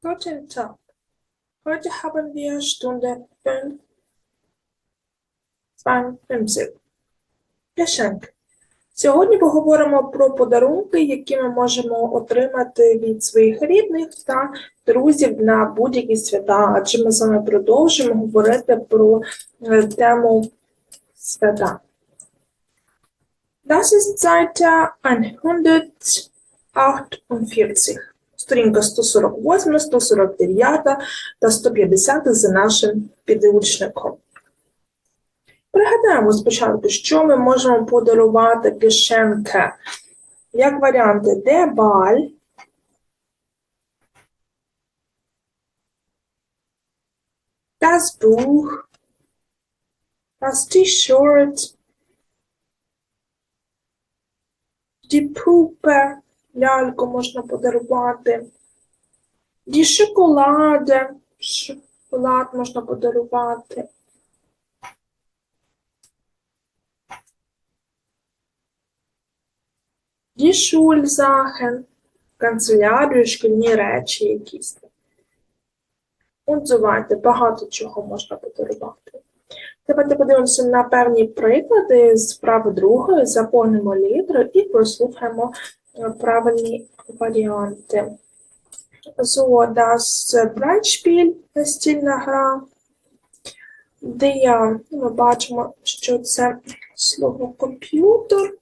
Guten Tag. Heute haben wir Stunde 5, 52. Geschenk. Сьогодні поговоримо про подарунки, які ми можемо отримати від своїх рідних та друзів на будь-які свята, адже ми з вами продовжимо говорити про е, тему свята. Das ist Seite 148. Сторінка 148, 149 та 150 за нашим підручником. Пригадаємо спочатку, що ми можемо подарувати кишенке. Як варіанти, де баль, das Buch, das T-Shirt, die Puppe, ляльку можна подарувати, die Schokolade, шоколад можна подарувати. Die Schulsachen, канцелярію, шкільні речі якісь. Отзувайте, багато чого можна подарувати. Давайте подивимося на певні приклади з вправи другої, заповнимо літру і прослухаємо правильні варіанти. So, das Brettspiel, настільна гра, де ми бачимо, що це слово комп'ютер.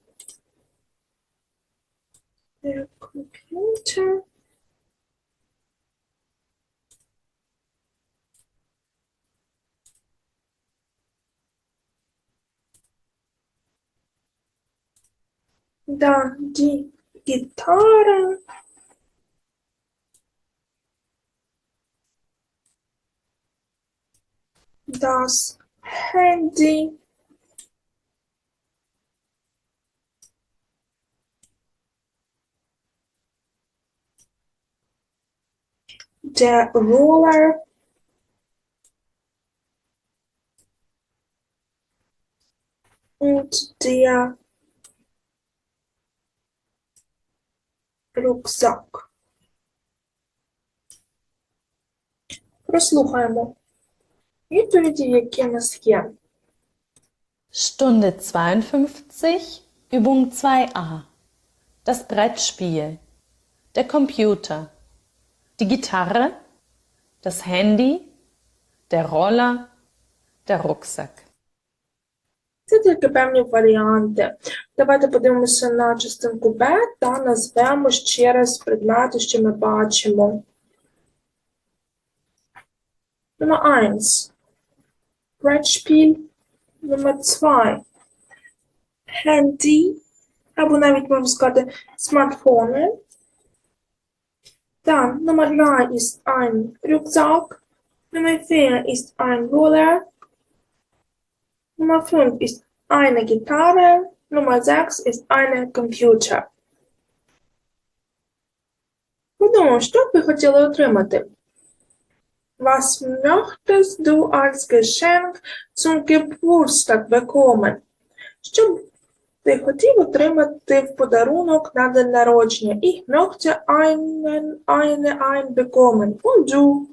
Der Computer. Dann die Gitarre. Das Handy. Der Roller. Und der Rucksack. Прослухаємо відповіді, які в нас є. Stunde 52, Übung 2a. Das Brettspiel, der Computer, die Gitarre, das Handy, der Roller, der Rucksack. Це тільки певні варіанти. Давайте подивимося на частинку Б та назвемо ще раз предмети, що ми бачимо. Nummer 1. Brettspiel. Nummer 2. Handy. Або навіть можна сказати смартфони. Dann Nummer 3 ist ein Rucksack. Nummer 4 ist ein Roller. Nummer 5 ist eine Gitarre. Nummer 6 ist ein Computer. Подумав, що б ви хотіли отримати? Was möchtest du als Geschenk zum Geburtstag bekommen? Що б ти хотів отримати в подарунок на день народження? Ich möchte einen, eine, ein bekommen. Und du?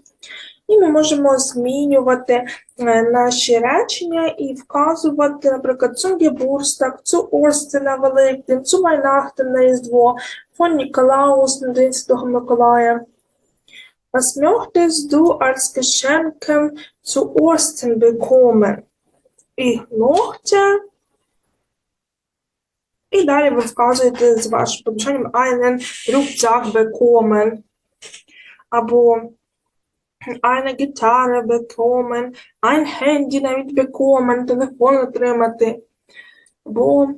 І ми можемо змінювати е, наші речення і вказувати, наприклад, zum Geburtstag, zu Ostern на Великдень, zu Weihnachten на Різдво, von Nikolaus на День Святого Миколая. Was möchtest du als Geschenk zu Ostern bekommen? І далі ви вказуєте з вашим побажанням einen Rucksack bekommen. Або eine Gitarre bekommen, ein Handy навіть bekommen, телефон отримати, або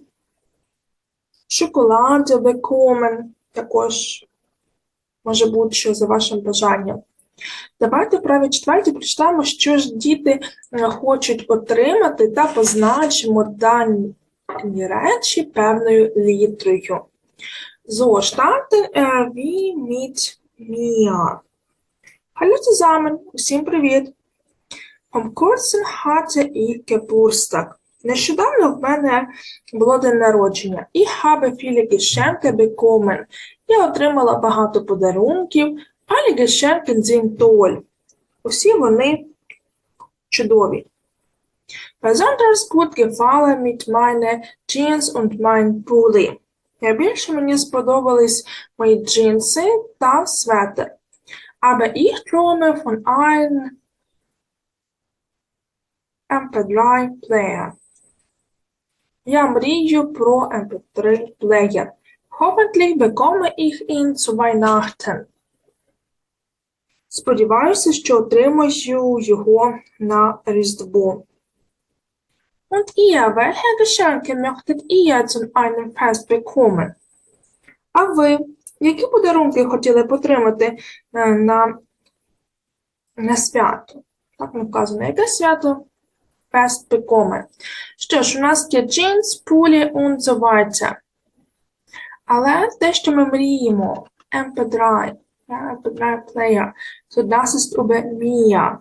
шоколад bekommen, також може бути що за вашим бажанням. Давайте праві четвертій прочитаємо, що ж діти е, хочуть отримати та позначимо дані речі певною літрою. So, starten wir mit mir. Hallo zusammen, усім привіт! Am kurzen hatte ich Geburtstag. Нещодавно в мене було день народження. Ich habe viele Geschenke bekommen. Я отримала багато подарунків Alle Geschenke sind toll. Усі вони чудові. Besonders gut gefallen mit meine Jeans und mein Pulli. Найбільше мені сподобались мої джинси та светр. Aber ich träume von einem MP3-Player. Я мрію про MP3-плеєр. Hoffentlich bekomme ich ihn zu Weihnachten. Сподіваюся, що отримаю його на Різдво. Und ihr, welche Geschenke möchtet ihr zu einem Fest bekommen? А ви, які подарунки хотіли б отримати е, на, на свято? Так не вказано, яке свято? Fest bekommen. Що ж, у нас є jeans, пулі so. Але те, що ми мріємо, MP3, ja, MP3 player, so das ist über.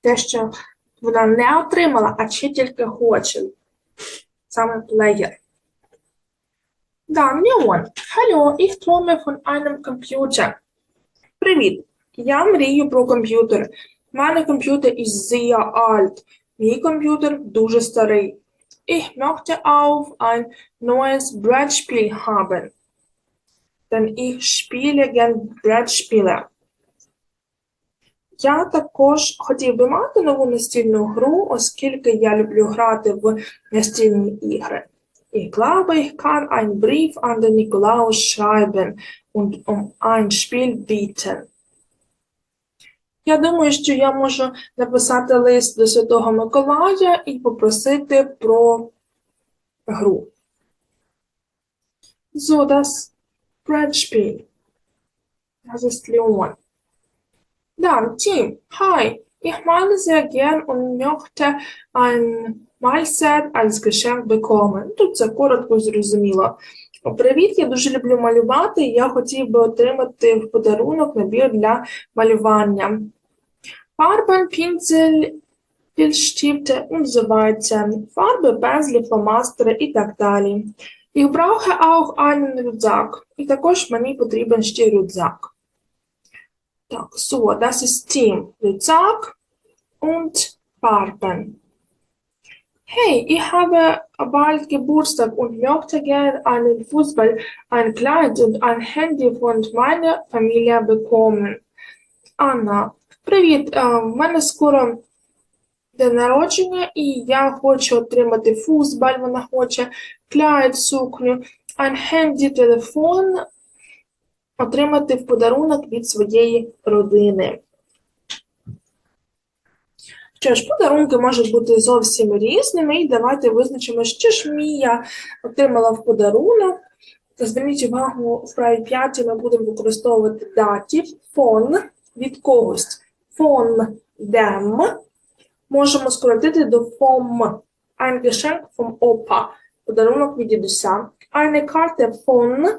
Те, що вона не отримала, а ще тільки хоче. Саме плеєр. Да, Leon. Hallo, ich träume von einem Computer. Привіт. Я мрію про комп'ютер. У мене комп'ютер ist sehr alt. Мій комп'ютер дуже старий. Ich möchte auch ein neues Brettspiel haben. Denn ich spiele gern Brettspiele. Я також хотів би мати нову настільну гру, оскільки я люблю грати в настільні ігри. Ich glaube, ich kann einen Brief an den Nikolaus schreiben und um ein Spiel bieten. Я думаю, що я можу написати лист до Святого Миколая і попросити про гру. So, das Brettspiel. Das ist Leon. Dann, Tim, hi, ich male sehr gern und möchte ein Als Geschenk bekommen. Тут це коротко зрозуміло. Привіт, я дуже люблю малювати. Я хотів би отримати в подарунок набір для малювання. Farben, Pinsel, Filzstifte und so weiter. Farbe, Пензлі, фломастери і так далі. Ich brauche auch einen Rucksack. І також мені потрібен ще рюкзак. Так, so, das ist Team. Rucksack und Farben. Hey, ich habe bald Geburtstag und möchte gerne einen Fußball, ein Kleid und ein Handy von meiner Familie bekommen. Анна, привіт. В мене скоро день народження, і я хочу отримати фузбаль, вона хоче кляйд, сукню, Handy, телефон, отримати в подарунок від своєї родини. Що ж, подарунки можуть бути зовсім різними, і давайте визначимо, що ж Мія отримала в подарунок. Зверніть увагу, в правій п'яті ми будемо використовувати датів, фон від когось. Фон дем можемо скоротити до фом. Ein Geschenk vom Opa. Подарунок від дідуся. Eine Karte von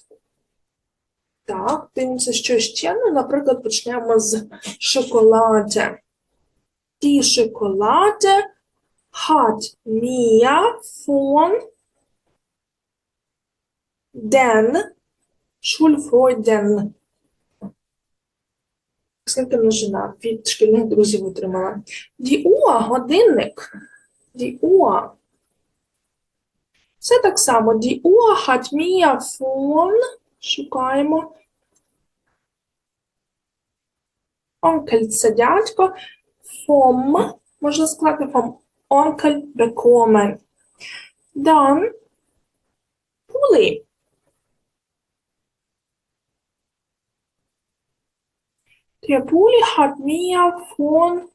Так, дивимося, що ще. Ну, наприклад, почнемо з шоколаду. Die Schokolade hat Mia von den Schulfreunden. Скільки множина від шкільних друзів отримала. Die Uhr, годинник. Die Uhr. Це так само. Die Uhr hat Mia von, шукаємо. Onkel це дядько. Vom, можна сказати, vom Onkel bekommen. Dann Pulli. Der Pulli hat Mia von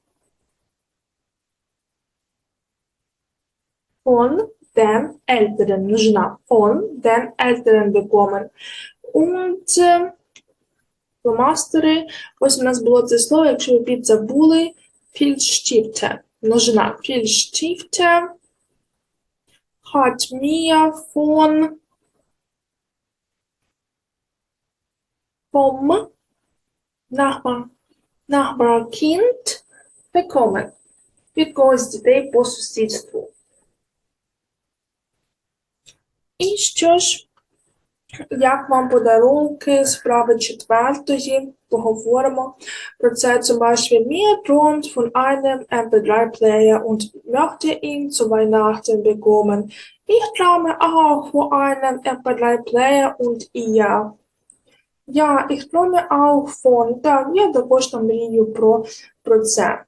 von den Älteren, нужна, von den Älteren bekommen. Und фломастери. Ось у нас було це слово, якщо ви підзабули, Filzstifte. Множина. Filzstifte hat mir von vom Nachbar, Nachbarkind bekommen. Від когось дітей по сусідству. І що ж, як вам подарунки справи четвертої? Поговоримо про це. Zum Beispiel mir träumt von einem MP3-Player und möchte ihn zu Weihnachten bekommen. Ich träume auch von einem MP3-Player und ihr. Ja, ich träume auch von. Так, я також там мрію про, про це.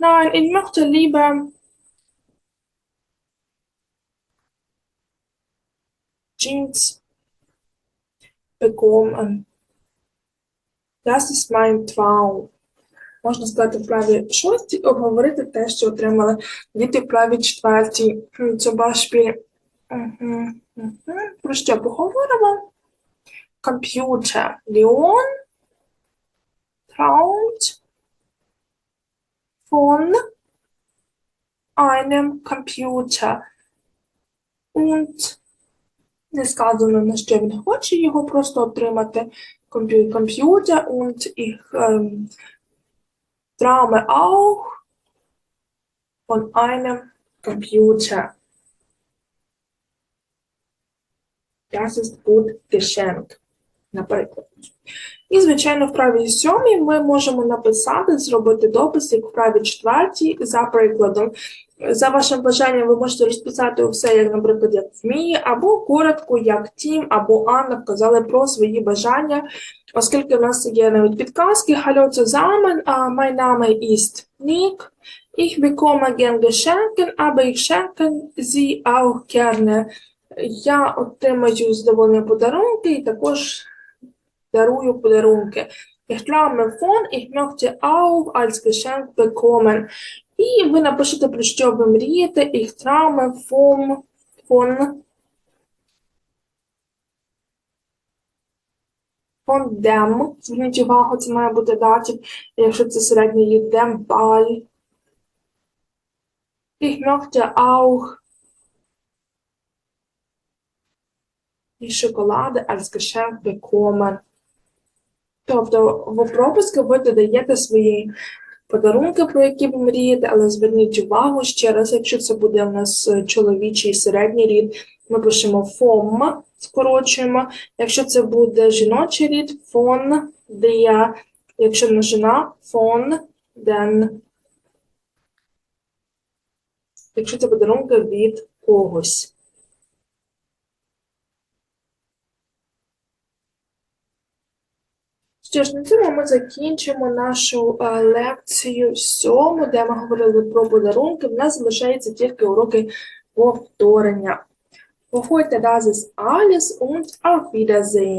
Nein, ich möchte lieber Jeans bekommen. Das ist mein Traum. Можна сказати в праві шостій, обговорити те, що отримали діти в праві четвертій. Мгм, мгм. Про що поговоримо? Комп'ютер. Leon träumt von einem Computer. Und не сказано, на що він хоче його просто отримати комп'ютер und ich ähm, träume auch von einem Computer. Das ist gut geschenkt. Наприклад. І, звичайно, в правій сьомій ми можемо написати, зробити допис, як в правій четвертій, за прикладом. За вашим бажанням ви можете розписати усе, як, наприклад, як вміє, або коротко, як Тім або Анна вказали про свої бажання, оскільки в нас є навіть підказки. Hallo zusammen, mein Name ist Nick. Ich bekomme gern Geschenke, aber ich schenke sie auch gerne. Я отримаю задоволення подарунки і також дарую подарунки. Ich träume von, ich möchte auch als Geschenk bekommen. І ви напишете, про що ви мрієте. Träume vom, von, von dem. Зверніть увагу, це має бути датів, якщо це середній є Ball. Ich möchte auch die Schokolade als Geschenk. Тобто в пропуски ви додаєте свої подарунки, про які ви мрієте, але зверніть увагу ще раз, якщо це буде у нас е, чоловічий середній рід, ми пишемо фом, скорочуємо. Якщо це буде жіночий рід, фон, der. Якщо не жена, фон, den. Якщо це подарунки від когось. Що ж, на цьому ми закінчимо нашу е, лекцію сьому, де ми говорили про подарунки. В нас залишається тільки уроки повторення. Походьте heute з alles und auf Wiedersehen.